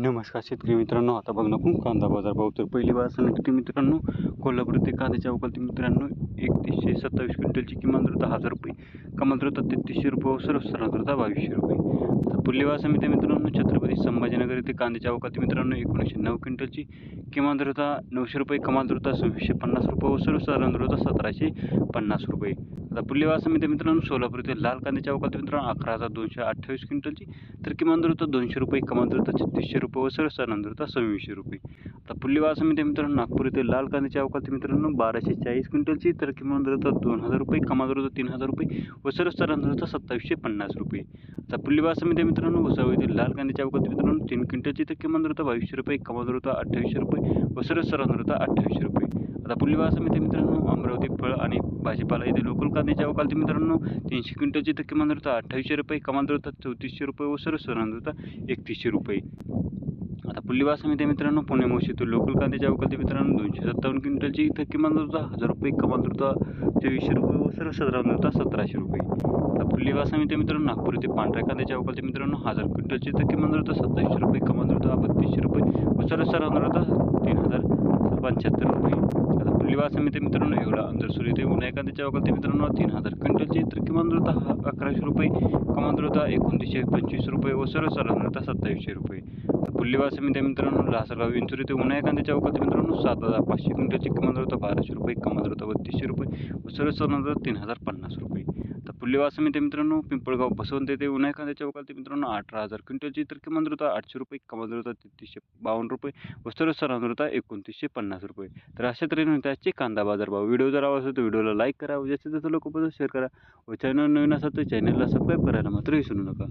नमस्कार शेतकरी मित्रांनो आता बघ नको कांदा बाजार भाव. तर पहिली बार सांगितली मित्रांनो कोल्हापूर ते कांद्याच्या अवकाळी मित्रांनो एकतीसशे सत्तावीस क्विंटलची किमान दर दहा हजार रुपये. कमाल दर तेहतीसशे रुपये व सर्वसाधारण दर बावीसशे रुपये. तर पुढली समिती मित्रांनो छत्रपती संभाजीनगर येथे कांद्याच्या अवकाती मित्रांनो एकोणीसशे नऊ क्विंटलची किमान दर नऊशे रुपये कमाल दर सव्वीसशे पन्नास रुपये व सर्वसाधारण दर सतराशे पन्नास रुपये. आता पुढली समिती मित्रांनो सोलापूर येथे लाल कांद्याच्या अवकाळी मित्रांनो अकरा हजार दोनशे अठ्ठावीस क्विंटलची. तर किमान दर दोनशे रुपये कमाल दर छत्तीसशे रुपये व सर्वसाधारण दर सव्वीसशे रुपये. आता पुढली समिती मित्रांनो नागपूर येथे लाल कांद्याच्या अवकाती मित्रांनो बाराशे चाळीस क्विंटलची. तर किमान दर दोन हजार रुपये कमाल दर तीन हजार रुपये व सर्वसाधारण दर सत्तावीसशे पन्नास रुपये. आता पुढली बार समिती मित्रांनो भुसावळ येथील लाल कांद्याच्या अवकाळी मित्रांनो तीन क्विंटलची तर किमान दर होता बावीसशे रुपये कमाल दर होता अठ्ठावीसशे रुपये व सर्वसाधारण दर होता अठ्ठावीसशे रुपये. आता पुढली बार समिती मित्रांनो अमरावती फळ आणि भाजीपाला येथे लोकल कांद्याच्या अवकालती मित्रांनो तीनशे क्विंटलची तर किमान दर होता अठ्ठावीसशे रुपये कमाल दर होता चौतीसशे रुपये व सर्वसाधारण दर होता एकतीसशे रुपये. आता पुल्ली बार समिती मित्रांनो पुणे मोशीतून लोकल कांद्याच्या अवकाळी मित्रांनो दोनशे सत्तावन्न क्विंटलची इथं किमान दर होता हजार रुपये कमाल दर होता चोवीसशे रुपये व सर्व दर होता सतराशे रुपये. आता पुल्ली बार समिती मित्रांनो नागपूर येथे पांढऱ्या कांद्याच्या अवकाळी मित्रांनो हजार क्विंटलची इथं किमान दर होता सत्तावीसशे रुपये कमाल दर होता बत्तीसशे रुपये व सर्व दर होता तीन हजार पंच्याहत्तर रुपये समिती मित्रांनो एवढा अंतर सुरू येते उन्हा कांद्याच्या अवकाळी मित्रांनो तीन हजार क्विंटलची तर किमान हा अकराशे रुपये कमाल दर एकोणतीसशे पंचवीस रुपये व सर्वसाधारण दर सत्तावीसशे रुपये. पुढली समिती मित्रांनो लासलगाव विंचूर येथे उन्हा कांद्याच्या अवकाळी मित्रांनो सात हजार पाचशे क्विंटलची किमान बाराशे रुपये कमाल दर बत्तीसशे रुपये व सर्वसाधारण दर तीन हजार पन्नास रुपये. तर पुल्लेवासम बार मित्रांनो पिंपळगाव बसवंत येथे उन्हाळ्या कांद्याच्या अवकाळी मित्रांनो अठरा हजार क्विंटलची तर किमान होता आठशे रुपये कमाल दर होता तेहतीसशे बावन्न रुपये व सर्वसाधारण होता एकोणतीसशे पन्नास रुपये. तर अशा तऱ्हेने होते आजचे कांदा बाजार भाव. व्हिडिओ जर आवडला असेल तर व्हिडिओला लाईक करा व जास्तीत जास्त लोकांपर्यंत शेअर करा. व चॅनल नवीन असेल तर चॅनलला सबस्क्राईब करायला मात्र विसरू नका.